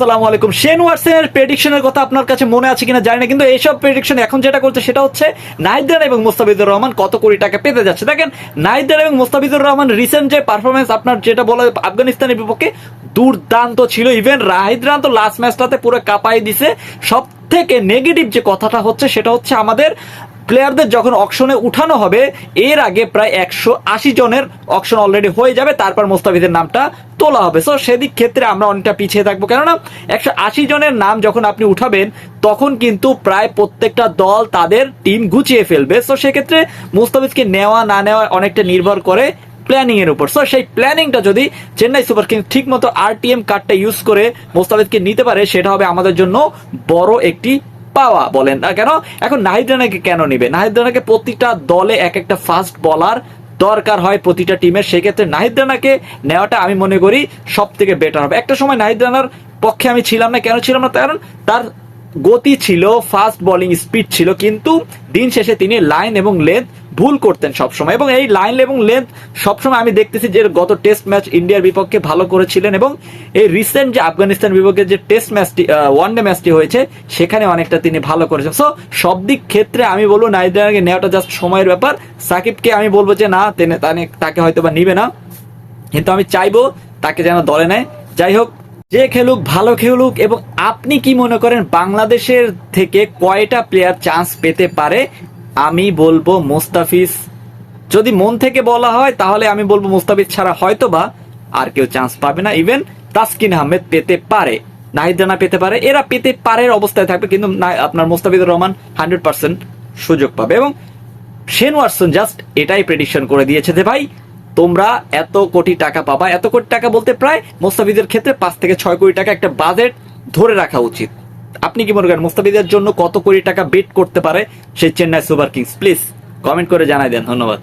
আসসালামু আলাইকুম। শেন ওয়াটসনের প্রেডিকশনের কথা আপনার কাছে মনে আছে কিনা জানি না, কিন্তু এইসব প্রেডিকশন এখন যেটা করছে সেটা হচ্ছে নাহিদান এবং মুস্তাফিজুর রহমান কত কোটি টাকা পেতে যাচ্ছে। দেখেন নাহিদান এবং মুস্তাফিজুর রহমান রিসেন্ট যে পারফরমেন্স আপনার যেটা বলা আফগানিস্তানের বিপক্ষে দুর্দান্ত ছিল। ইভেন রাহিদ রান তো লাস্ট ম্যাচটাতে পুরো কাঁপাই দিছে। সব থেকে নেগেটিভ যে কথাটা হচ্ছে সেটা হচ্ছে আমাদের প্লেয়ারদের যখন অকশনে উঠানো হবে, এর আগে প্রায় একশো আশি জনের অকশন অলরেডি হয়ে যাবে, তারপর মোস্তাফিজের নামটা তোলা হবে। সো সেদিক ক্ষেত্রে আমরা অনেকটা পিছিয়ে থাকব। কেননা, একশো আশি জনের নাম যখন আপনি উঠাবেন, তখন কিন্তু প্রায় প্রত্যেকটা দল তাদের টিম গুছিয়ে ফেলবে। সো সেক্ষেত্রে মুস্তাফিজকে নেওয়া, না নেওয়া অনেকটা নির্ভর করে প্ল্যানিং এর উপর। সো সেই প্ল্যানিংটা যদি চেন্নাই সুপার কিংস ঠিক মতো আরটিএম কার্ডটা ইউজ করে মোস্তাফিজকে নিতে পারে, সেটা হবে আমাদের জন্য বড় একটি পাওয়া, বলেন না কেন? এখন নাহিদ রানাকে কেন নিবে? নাহিদ রানাকে প্রতিটা দলে এক একটা ফাস্ট বলার দরকার হয় প্রতিটা টিমের সেক্ষেত্রে নাহিদ রানাকে নেওয়াটা আমি মনে করি সব থেকে বেটার হবে। একটা সময় নাহিদ রানার পক্ষে আমি ছিলাম না। কেন ছিলাম না? কারণ তার গতি ছিল ফাস্ট বলিং স্পিড ছিল, কিন্তু দিন শেষে তিনি লাইন এবং লেন্থ ভুল করতেন সবসময়। এবং এই লাইন এবং লেন্থ সবসময় আমি দেখতেছি যে গত টেস্ট ম্যাচ ইন্ডিয়ার বিপক্ষে ভালো করেছিলেন এবং এই রিসেন্ট যে আফগানিস্তান বিপক্ষে যে টেস্ট ম্যাচটি ওয়ান ডে ম্যাচটি হয়েছে, সেখানে অনেকটা তিনি ভালো করেছেন। সো সব দিক ক্ষেত্রে আমি বলব নাইজেরিয়াকে নেওয়াটা জাস্ট সময়ের ব্যাপার। সাকিবকে আমি বলব যে, না তাকে হয়তো বা নিবে না। কিন্তু আমি চাইব তাকে যেন দলে নেয়। যাই হোক, যে খেলুক, ভালো খেলুক এবং আপনি কি মনে করেন বাংলাদেশের থেকে কয়টা প্লেয়ার চান্স পেতে পারে? আমি বলব মোস্তাফিজ। যদি মন থেকে বলা হয়, তাহলে আমি বলব মুস্তাফিজ ছাড়া হয়তো বা আর কেউ চান্স পাবে না। ইভেন তাসকিন আহমেদ পেতে পারে, নাহিদ রানা পেতে পারে, এরা পেতে পারে অবস্থায় থাকবে, কিন্তু আপনার মুস্তাফিজুর রহমান হান্ড্রেড পার্সেন্ট সুযোগ পাবে। এবং শেন ওয়াটসন জাস্ট এটাই প্রেডিকশন করে দিয়েছে যে, ভাই, তোমরা এত কোটি টাকা পাবা। এত কোটি টাকা বলতে প্রায় মোস্তাফিজের ক্ষেত্রে পাঁচ থেকে ছয় কোটি টাকা একটা বাজেট ধরে রাখা উচিত। আপনি কি মনে করেন মুস্তাফিজের জন্য কত কোটি টাকা বেট করতে পারে সেই Chennai Super Kings? Please comment করে জানাই দেন, ধন্যবাদ।